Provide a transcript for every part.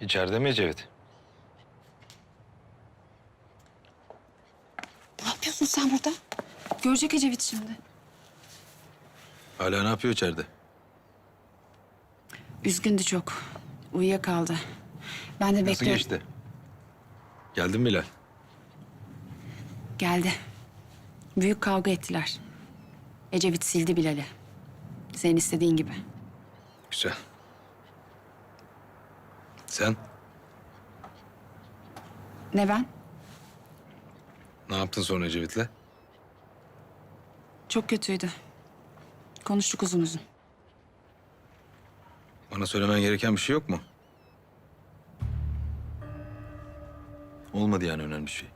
İçeride mi Ecevit? Ne yapıyorsun sen burada? Görecek Ecevit şimdi. Hala ne yapıyor içeride? Üzgündü çok. Uyuyakaldı. Ben de Nasıl bekliyorum. geçti? Geldin mi Bilal? Geldi. Büyük kavga ettiler. Ecevit sildi Bilal'i. Senin istediğin gibi. Güzel. Sen Ne ben? ne yaptın sonra Ecevit'le? Çok kötüydü. Konuştuk uzun uzun. Bana söylemen gereken bir şey yok mu? Olmadı yani önemli bir şey.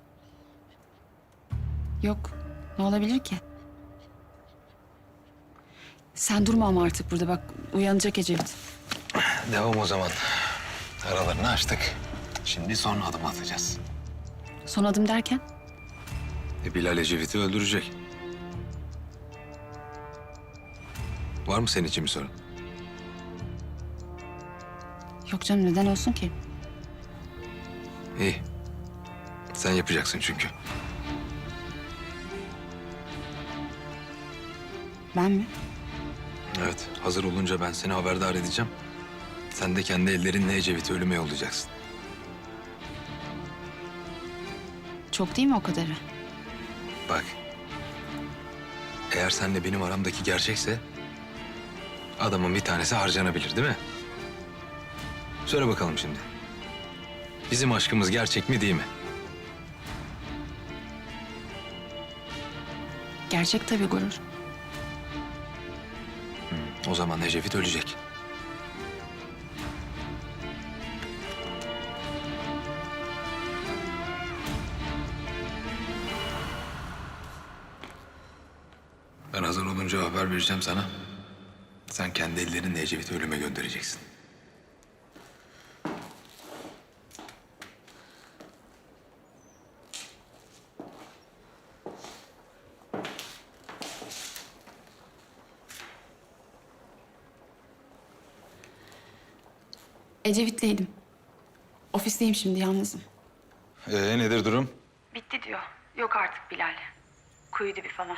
Yok. Ne olabilir ki? Sen durma ama artık burada bak. Uyanacak Ecevit. Devam o zaman. Aralarını açtık. Şimdi son adım atacağız. Son adım derken? E, Bilal Ecevit'i öldürecek. Var mı senin için bir sorun? Yok canım neden olsun ki? İyi. Sen yapacaksın çünkü. Ben mi? Evet, hazır olunca ben seni haberdar edeceğim. Sen de kendi ellerinle Ecevit'i ölüme yollayacaksın. Çok değil mi o kadarı? Bak. Eğer senle benim aramdaki gerçekse... ...adamın bir tanesi harcanabilir değil mi? Söyle bakalım şimdi. Bizim aşkımız gerçek mi değil mi? Gerçek tabii gurur. O zaman Ecevit ölecek. Olunca haber vereceğim sana. Sen kendi ellerinle Ecevit'i ölüme göndereceksin. Ecevit'leydim. Ofisteyim şimdi yalnızım. Ee, nedir durum? Bitti diyor. Yok artık Bilal. Kuyu dibi falan.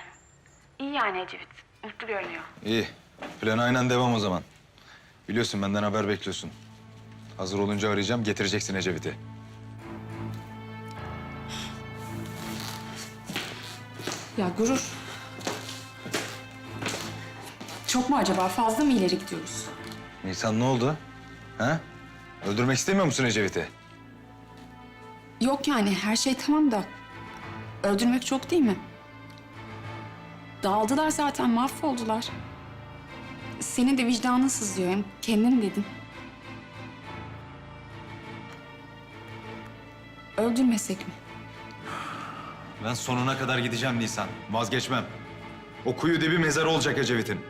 İyi yani Ecevit. Mutlu görünüyor. İyi. Plan aynen devam o zaman. Biliyorsun benden haber bekliyorsun. Hazır olunca arayacağım, getireceksin Ecevit'i. Ya gurur. Çok mu acaba? Fazla mı ileri gidiyoruz? Nisan ne oldu? Ha? Öldürmek istemiyor musun Ecevit'i? Yok yani her şey tamam da. Öldürmek çok değil mi? Dağıldılar zaten, mahvoldular. Senin de vicdanın sızlıyor. Hem kendin dedin. Öldürmesek mi? Ben sonuna kadar gideceğim Nisan. Vazgeçmem. O kuyu dibi mezar olacak Ecevit'in.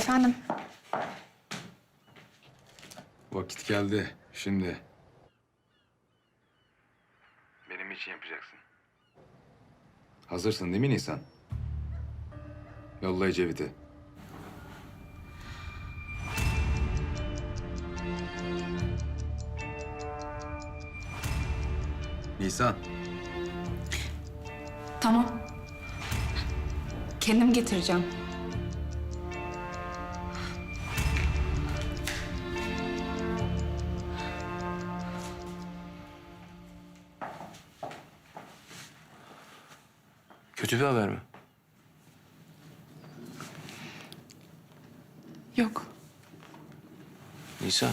Efendim? Vakit geldi şimdi. Benim için yapacaksın. Hazırsın değil mi Nisan? Yolla Ecevit'i. Nisan. Tamam. Kendim getireceğim. Kötü bir haber mi? Yok. Nisan.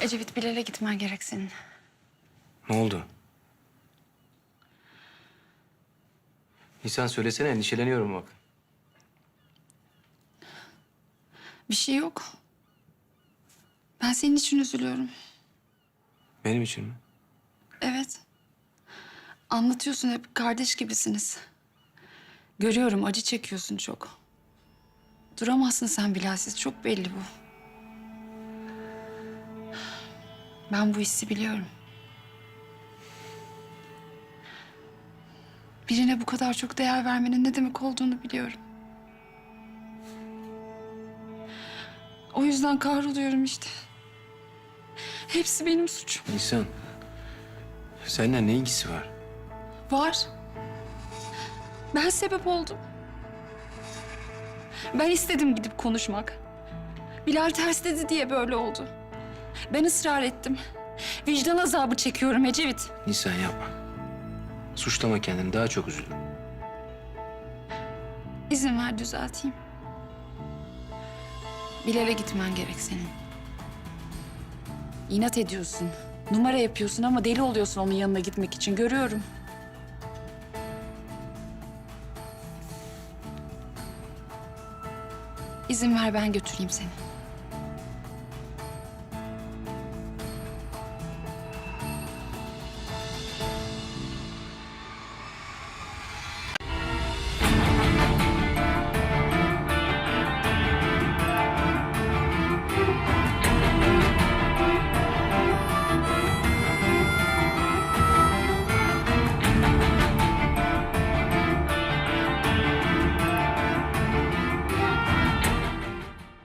Ecevit Bilal'e gitmen gerek senin. Ne oldu? Nisan söylesene endişeleniyorum bak. Bir şey yok. Ben senin için üzülüyorum. Benim için mi? Anlatıyorsun hep kardeş gibisiniz. Görüyorum acı çekiyorsun çok. Duramazsın sen Bilalsiz çok belli bu. Ben bu hissi biliyorum. Birine bu kadar çok değer vermenin ne demek olduğunu biliyorum. O yüzden kahroluyorum işte. Hepsi benim suçum. Nisan. Seninle ne ilgisi var? Var. Ben sebep oldum. Ben istedim gidip konuşmak. Bilal ters dedi diye böyle oldu. Ben ısrar ettim. Vicdan azabı çekiyorum Ecevit. Nisan yapma. Suçlama kendini daha çok üzülürüm. İzin ver düzelteyim. Bilal'e gitmen gerek senin. İnat ediyorsun. Numara yapıyorsun ama deli oluyorsun onun yanına gitmek için. Görüyorum. İzin ver ben götüreyim seni.